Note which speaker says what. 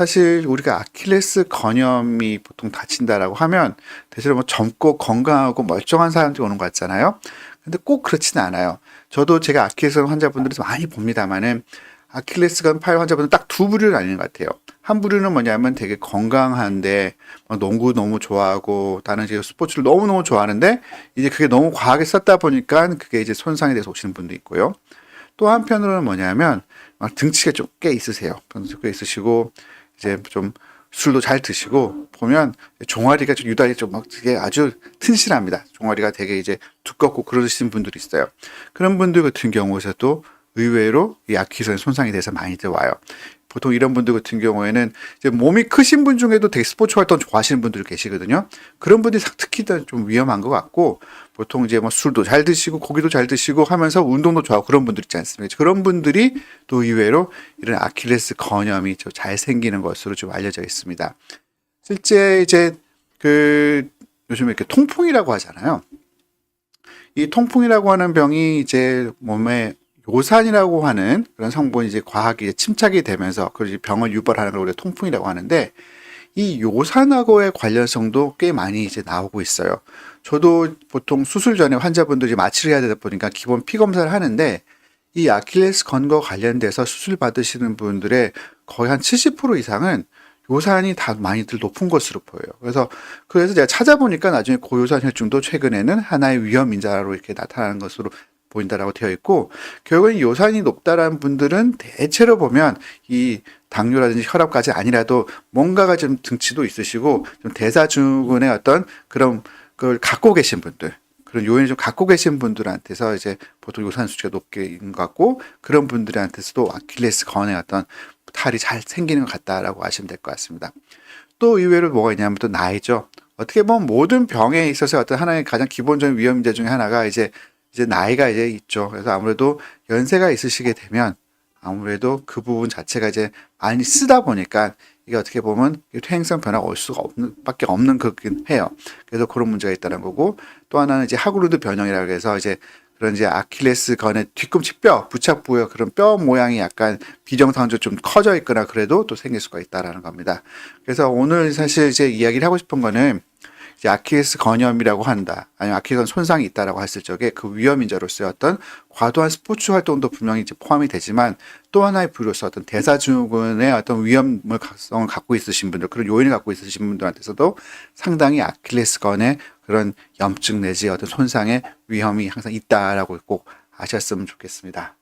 Speaker 1: 사실 우리가 아킬레스 건염이 보통 다친다라고 하면 대체로 뭐 젊고 건강하고 멀쩡한 사람들이 오는 것 같잖아요. 근데 꼭 그렇지는 않아요. 저도 제가 아킬레스 건 환자분들을 많이 봅니다만은 아킬레스건 팔 환자분들 딱 두 부류를 나뉘는 것 같아요. 한 부류는 뭐냐면 되게 건강한데 뭐 농구 너무 좋아하고 다른 스포츠를 너무 너무 좋아하는데 이제 그게 너무 과하게 썼다 보니까 그게 이제 손상이 돼서 오시는 분도 있고요. 또 한편으로는 뭐냐면 막 등치가 좀 꽤 있으세요. 등치가 꽤 있으시고 이제 좀 술도 잘 드시고 보면 종아리가 좀 유달리 좀 막 되게 아주 튼실합니다. 종아리가 되게 이제 두껍고 그러신 분들이 있어요. 그런 분들 같은 경우에서도 의외로 이 아키선 손상이 돼서 많이들 와요. 보통 이런 분들 같은 경우에는 이제 몸이 크신 분 중에도 되게 스포츠 활동 좋아하시는 분들 계시거든요. 그런 분들이 특히 더좀 위험한 것 같고 보통 이제 뭐 술도 잘 드시고 고기도 잘 드시고 하면서 운동도 좋아하고 그런 분들 있지 않습니까? 그런 분들이 또 의외로 이런 아킬레스 건염이 좀 잘 생기는 것으로 좀 알려져 있습니다. 실제 이제 그 요즘에 이렇게 통풍이라고 하잖아요. 이 통풍이라고 하는 병이 이제 몸에 요산이라고 하는 그런 성분이 이제 이제 침착이 되면서 그 병을 유발하는 걸 우리가 통풍이라고 하는데 이 요산하고의 관련성도 꽤 많이 이제 나오고 있어요. 저도 보통 수술 전에 환자분들이 마취를 해야 되다 보니까 기본 피 검사를 하는데 이 아킬레스 건과 관련돼서 수술 받으시는 분들의 거의 한 70% 이상은 요산이 다 많이들 높은 것으로 보여요. 그래서 그래서 제가 찾아보니까 나중에 고요산 혈중도 최근에는 하나의 위험 인자로 이렇게 나타나는 것으로 보인다라고 되어 있고 결국은 요산이 높다라는 분들은 대체로 보면 이 당뇨라든지 혈압까지 아니라도 뭔가가 좀 등치도 있으시고 좀 대사증후군의 어떤 그런 걸 갖고 계신 분들 그런 요인을 좀 갖고 계신 분들한테서 이제 보통 요산 수치가 높게 있는 것 같고 그런 분들한테서도 아킬레스 건의 어떤 탈이 잘 생기는 것 같다라고 아시면 될 것 같습니다. 또 의외로 뭐가 있냐면 또 나이죠. 어떻게 보면 모든 병에 있어서 어떤 하나의 가장 기본적인 위험인자 중에 하나가 이제 이제 나이가 이제 있죠. 그래서 아무래도 연세가 있으시게 되면 아무래도 그 부분 자체가 이제 많이 쓰다 보니까 이게 어떻게 보면 퇴행성 변화가 올 수가 없는 밖에 없는 거긴 해요. 그래서 그런 문제가 있다는 거고 또 하나는 이제 하그루드 변형이라고 해서 이제 그런 이제 아킬레스 건의 뒤꿈치 뼈 부착 부여 그런 뼈 모양이 약간 비정상적으로 좀 커져 있거나 그래도 또 생길 수가 있다라는 겁니다. 그래서 오늘 사실 이제 이야기를 하고 싶은 거는 이제 아킬레스 건염이라고 한다. 아니면 아킬레스 손상이 있다라고 했을 적에 그 위험 인자로서의 어떤 과도한 스포츠 활동도 분명히 이제 포함이 되지만 또 하나의 부류로서 어떤 대사증후군의 어떤 위험을 각성을 갖고 있으신 분들 그런 요인을 갖고 있으신 분들한테서도 상당히 아킬레스건의 그런 염증 내지 어떤 손상의 위험이 항상 있다라고 꼭 아셨으면 좋겠습니다.